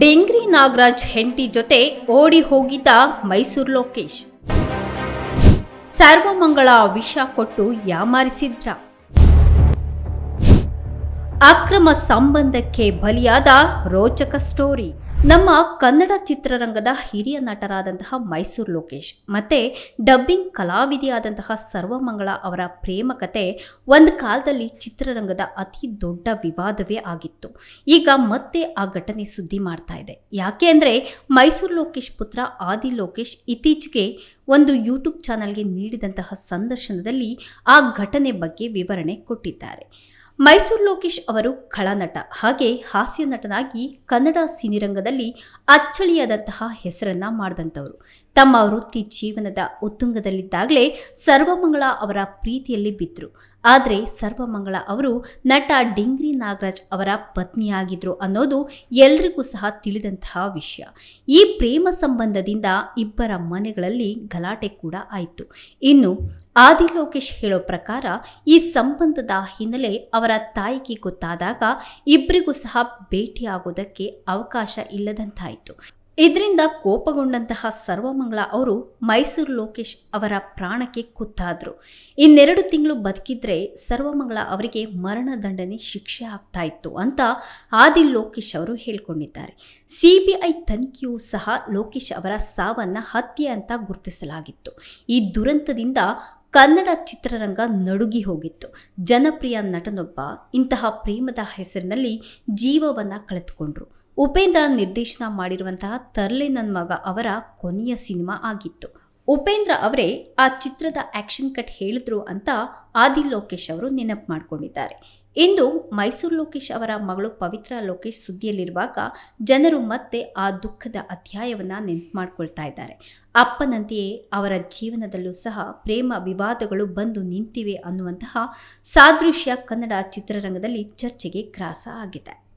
ಡೆಂಗ್ರಿ ನಾಗರಾಜ್ ಹೆಂಡತಿ ಜೊತೆ ಓಡಿ ಹೋಗಿದ್ದ ಮೈಸೂರು ಲೋಕೇಶ್. ಸರ್ವಮಂಗಳ ವಿಷ ಕೊಟ್ಟು ಯಾಮಾರಿಸಿದ್ರ. ಅಕ್ರಮ ಸಂಬಂಧಕ್ಕೆ ಬಲಿಯಾದ ರೋಚಕ ಸ್ಟೋರಿ. ನಮ್ಮ ಕನ್ನಡ ಚಿತ್ರರಂಗದ ಹಿರಿಯ ನಟರಾದಂತಹ ಮೈಸೂರು ಲೋಕೇಶ್, ಮತ್ತೆ ಡಬ್ಬಿಂಗ್ ಕಲಾವಿದೆಯಾದಂತಹ ಸರ್ವಮಂಗಳ ಅವರ ಪ್ರೇಮ ಕತೆ ಒಂದು ಕಾಲದಲ್ಲಿ ಚಿತ್ರರಂಗದ ಅತಿ ದೊಡ್ಡ ವಿವಾದವೇ ಆಗಿತ್ತು. ಈಗ ಮತ್ತೆ ಆ ಘಟನೆ ಸುದ್ದಿ ಮಾಡ್ತಾ ಇದೆ. ಯಾಕೆ ಅಂದರೆ ಮೈಸೂರು ಲೋಕೇಶ್ ಪುತ್ರ ಆದಿ ಲೋಕೇಶ್ ಇತ್ತೀಚೆಗೆ ಒಂದು ಯೂಟ್ಯೂಬ್ ಚಾನಲ್ಗೆ ನೀಡಿದಂತಹ ಸಂದರ್ಶನದಲ್ಲಿ ಆ ಘಟನೆ ಬಗ್ಗೆ ವಿವರಣೆ ಕೊಟ್ಟಿದ್ದಾರೆ. ಮೈಸೂರು ಲೋಕೇಶ್ ಅವರು ಖಳನಟ ಹಾಗೆ ಹಾಸ್ಯ ನಟನಾಗಿ ಕನ್ನಡ ಸಿನಿರಂಗದಲ್ಲಿ ಅಚ್ಚಳಿಯಾದಂತಹ ಹೆಸರನ್ನ ಮಾಡಿದಂಥವರು. ತಮ್ಮ ವೃತ್ತಿ ಜೀವನದ ಉತ್ತುಂಗದಲ್ಲಿದ್ದಾಗಲೇ ಸರ್ವಮಂಗಳ ಅವರ ಪ್ರೀತಿಯಲ್ಲಿ ಬಿದ್ದರು ಆದರೆ ಸರ್ವಮಂಗಳ ಅವರು ನಟ ಡಿಂಗ್ರಿ ನಾಗರಾಜ್ ಅವರ ಪತ್ನಿಯಾಗಿದ್ರು ಅನ್ನೋದು ಎಲ್ರಿಗೂ ಸಹ ತಿಳಿದಂತಹ ವಿಷಯ. ಈ ಪ್ರೇಮ ಸಂಬಂಧದಿಂದ ಇಬ್ಬರ ಮನೆಗಳಲ್ಲಿ ಗಲಾಟೆ ಕೂಡ ಆಯಿತು. ಇನ್ನು ಆದಿ ಲೋಕೇಶ್ ಹೇಳೋ ಪ್ರಕಾರ ಈ ಸಂಬಂಧದ ಹಿನ್ನೆಲೆ ಅವರ ತಾಯಿಗೆ ಗೊತ್ತಾದಾಗ ಇಬ್ಬರಿಗೂ ಸಹ ಭೇಟಿಯಾಗೋದಕ್ಕೆ ಅವಕಾಶ ಇಲ್ಲದಂತಾಯಿತು. ಇದರಿಂದ ಕೋಪಗೊಂಡಂತಹ ಸರ್ವಮಂಗಳ ಅವರು ಮೈಸೂರು ಲೋಕೇಶ್ ಅವರ ಪ್ರಾಣಕ್ಕೆ ಕುತ್ತಾದರು. ಇನ್ನೆರಡು ತಿಂಗಳು ಬದುಕಿದ್ರೆ ಸರ್ವಮಂಗಳ ಅವರಿಗೆ ಮರಣದಂಡನೆ ಶಿಕ್ಷೆ ಆಗ್ತಾ ಇತ್ತು ಅಂತ ಆದಿ ಲೋಕೇಶ್ ಅವರು ಹೇಳ್ಕೊಂಡಿದ್ದಾರೆ. ಸಿಬಿಐ ತನಿಖೆಯೂ ಸಹ ಲೋಕೇಶ್ ಅವರ ಸಾವನ್ನ ಹತ್ಯೆ ಅಂತ ಗುರುತಿಸಲಾಗಿತ್ತು. ಈ ದುರಂತದಿಂದ ಕನ್ನಡ ಚಿತ್ರರಂಗ ನಡುಗಿ ಹೋಗಿತ್ತು. ಜನಪ್ರಿಯ ನಟನೊಬ್ಬ ಇಂತಹ ಪ್ರೇಮದ ಹೆಸರಿನಲ್ಲಿ ಜೀವವನ್ನು ಕಳೆದುಕೊಂಡ್ರು. ಉಪೇಂದ್ರ ನಿರ್ದೇಶನ ಮಾಡಿರುವಂತಹ ತರ್ಲೆ ನನ್ನ ಮಗ ಅವರ ಕೊನೆಯ ಸಿನಿಮಾ ಆಗಿತ್ತು. ಉಪೇಂದ್ರ ಅವರೇ ಆ ಚಿತ್ರದ ಆಕ್ಷನ್ ಕಟ್ ಹೇಳಿದ್ರು ಅಂತ ಆದಿ ಲೋಕೇಶ್ ಅವರು ನೆನಪು ಮಾಡಿಕೊಂಡಿದ್ದಾರೆ. ಇಂದು ಮೈಸೂರು ಲೋಕೇಶ್ ಅವರ ಮಗಳು ಪವಿತ್ರ ಲೋಕೇಶ್ ಸುದ್ದಿಯಲ್ಲಿರುವಾಗ ಜನರು ಮತ್ತೆ ಆ ದುಃಖದ ಅಧ್ಯಾಯವನ್ನು ನೆನಪು ಮಾಡ್ಕೊಳ್ತಾ ಇದ್ದಾರೆ. ಅಪ್ಪನಂತೆಯೇ ಅವರ ಜೀವನದಲ್ಲೂ ಸಹ ಪ್ರೇಮ ವಿವಾದಗಳು ಬಂದು ನಿಂತಿವೆ ಅನ್ನುವಂತಹ ಸಾದೃಶ್ಯ ಕನ್ನಡ ಚಿತ್ರರಂಗದಲ್ಲಿ ಚರ್ಚೆಗೆ ಗ್ರಾಸ ಆಗಿದೆ.